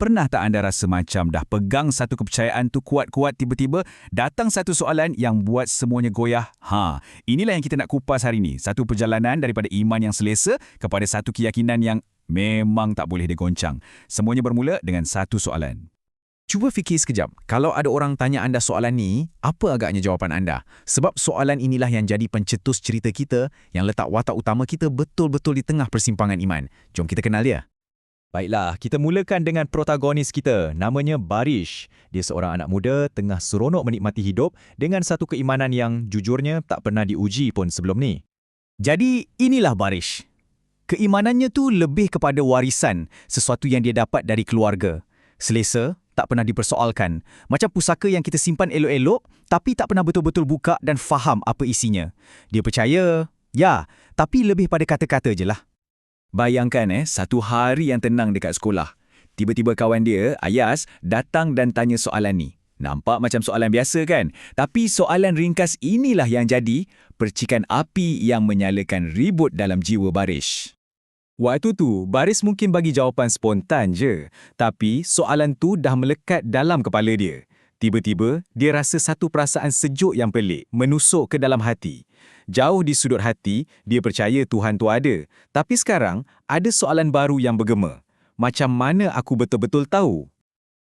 Pernah tak anda rasa macam dah pegang satu kepercayaan tu kuat-kuat tiba-tiba datang satu soalan yang buat semuanya goyah? Ha, inilah yang kita nak kupas hari ini. Satu perjalanan daripada iman yang selesa kepada satu keyakinan yang memang tak boleh digoncang. Semuanya bermula dengan satu soalan. Cuba fikir sekejap, kalau ada orang tanya anda soalan ni, apa agaknya jawapan anda? Sebab soalan inilah yang jadi pencetus cerita kita yang letak watak utama kita betul-betul di tengah persimpangan iman. Jom kita kenal dia. Baiklah, kita mulakan dengan protagonis kita. Namanya Barish. Dia seorang anak muda tengah seronok menikmati hidup dengan satu keimanan yang jujurnya tak pernah diuji pun sebelum ni. Jadi inilah Barish. Keimanannya tu lebih kepada warisan, sesuatu yang dia dapat dari keluarga. Selesa, tak pernah dipersoalkan. Macam pusaka yang kita simpan elok-elok tapi tak pernah betul-betul buka dan faham apa isinya. Dia percaya, ya, tapi lebih pada kata-kata je lah. Bayangkan eh, satu hari yang tenang dekat sekolah. Tiba-tiba kawan dia, Ayas, datang dan tanya soalan ni. Nampak macam soalan biasa kan? Tapi soalan ringkas inilah yang jadi percikan api yang menyalakan ribut dalam jiwa Baris. Waktu tu, Baris mungkin bagi jawapan spontan je. Tapi soalan tu dah melekat dalam kepala dia. Tiba-tiba, dia rasa satu perasaan sejuk yang pelik menusuk ke dalam hati. Jauh di sudut hati, dia percaya Tuhan tu ada. Tapi sekarang, ada soalan baru yang bergema. Macam mana aku betul-betul tahu?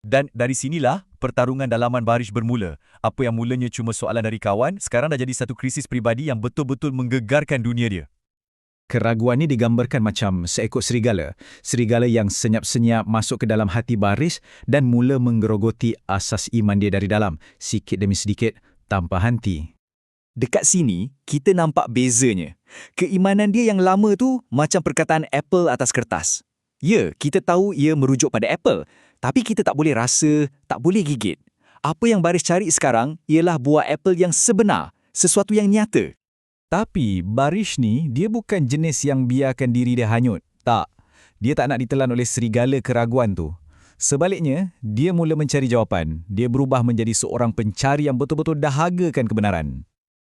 Dan dari sinilah, pertarungan dalaman baris bermula. Apa yang mulanya cuma soalan dari kawan, sekarang dah jadi satu krisis pribadi yang betul-betul menggegarkan dunia dia. Keraguan ini digambarkan macam seekor serigala. Serigala yang senyap-senyap masuk ke dalam hati baris dan mula menggerogoti asas iman dia dari dalam, sikit demi sedikit, tanpa henti. Dekat sini, kita nampak bezanya. Keimanan dia yang lama tu macam perkataan Apple atas kertas. Ya, kita tahu ia merujuk pada Apple, tapi kita tak boleh rasa, tak boleh gigit. Apa yang baris cari sekarang ialah buah Apple yang sebenar, sesuatu yang nyata. Tapi Barish ni, dia bukan jenis yang biarkan diri dia hanyut. Tak. Dia tak nak ditelan oleh serigala keraguan tu. Sebaliknya, dia mula mencari jawapan. Dia berubah menjadi seorang pencari yang betul-betul dahagakan kebenaran.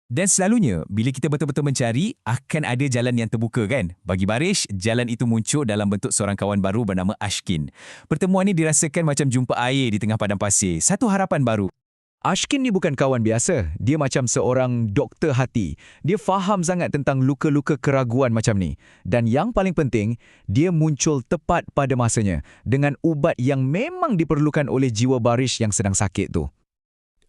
Dan selalunya, bila kita betul-betul mencari, akan ada jalan yang terbuka kan? Bagi Barish, jalan itu muncul dalam bentuk seorang kawan baru bernama Ashkin. Pertemuan ini dirasakan macam jumpa air di tengah padang pasir. Satu harapan baru. Ashkin ni bukan kawan biasa. Dia macam seorang doktor hati. Dia faham sangat tentang luka-luka keraguan macam ni. Dan yang paling penting, dia muncul tepat pada masanya dengan ubat yang memang diperlukan oleh jiwa baris yang sedang sakit tu.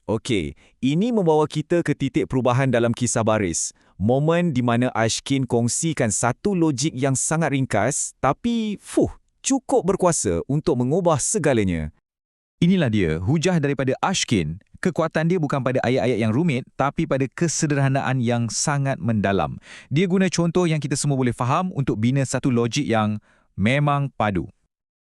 Okey, ini membawa kita ke titik perubahan dalam kisah baris. Momen di mana Ashkin kongsikan satu logik yang sangat ringkas tapi, fuh, cukup berkuasa untuk mengubah segalanya. Inilah dia, hujah daripada Ashkin Kekuatan dia bukan pada ayat-ayat yang rumit, tapi pada kesederhanaan yang sangat mendalam. Dia guna contoh yang kita semua boleh faham untuk bina satu logik yang memang padu.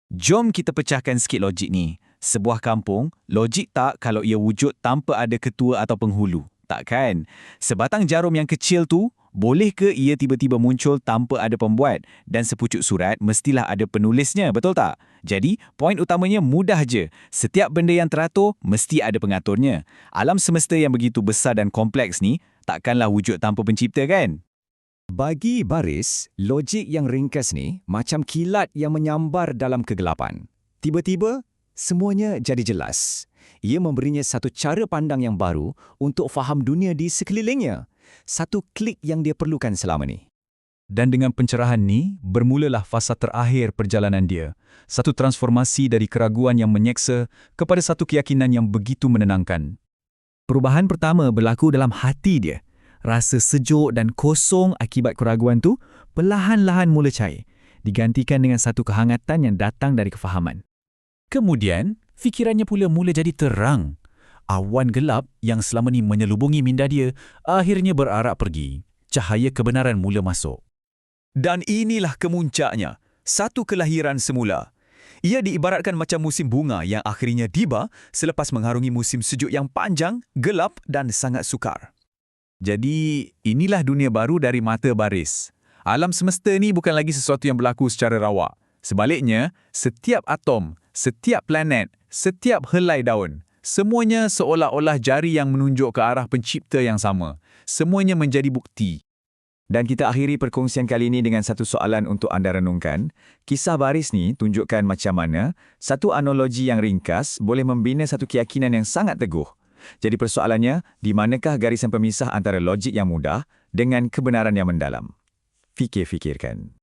Jom kita pecahkan sikit logik ni. Sebuah kampung, logik tak kalau ia wujud tanpa ada ketua atau penghulu? Tak kan? Sebatang jarum yang kecil tu boleh ke ia tiba-tiba muncul tanpa ada pembuat? Dan sepucuk surat mestilah ada penulisnya, betul tak? Jadi, poin utamanya mudah je. Setiap benda yang teratur mesti ada pengaturnya. Alam semesta yang begitu besar dan kompleks ni takkanlah wujud tanpa pencipta kan? Bagi Baris, logik yang ringkas ni macam kilat yang menyambar dalam kegelapan. Tiba-tiba, semuanya jadi jelas. Ia memberinya satu cara pandang yang baru untuk faham dunia di sekelilingnya satu klik yang dia perlukan selama ni. Dan dengan pencerahan ni, bermulalah fasa terakhir perjalanan dia. Satu transformasi dari keraguan yang menyeksa kepada satu keyakinan yang begitu menenangkan. Perubahan pertama berlaku dalam hati dia. Rasa sejuk dan kosong akibat keraguan tu perlahan-lahan mula cair, digantikan dengan satu kehangatan yang datang dari kefahaman. Kemudian, fikirannya pula mula jadi terang awan gelap yang selama ni menyelubungi minda dia akhirnya berarak pergi. Cahaya kebenaran mula masuk. Dan inilah kemuncaknya, satu kelahiran semula. Ia diibaratkan macam musim bunga yang akhirnya tiba selepas mengharungi musim sejuk yang panjang, gelap dan sangat sukar. Jadi, inilah dunia baru dari mata baris. Alam semesta ni bukan lagi sesuatu yang berlaku secara rawak. Sebaliknya, setiap atom, setiap planet, setiap helai daun, Semuanya seolah-olah jari yang menunjuk ke arah pencipta yang sama. Semuanya menjadi bukti. Dan kita akhiri perkongsian kali ini dengan satu soalan untuk anda renungkan. Kisah baris ni tunjukkan macam mana satu analogi yang ringkas boleh membina satu keyakinan yang sangat teguh. Jadi persoalannya, di manakah garisan pemisah antara logik yang mudah dengan kebenaran yang mendalam? Fikir-fikirkan.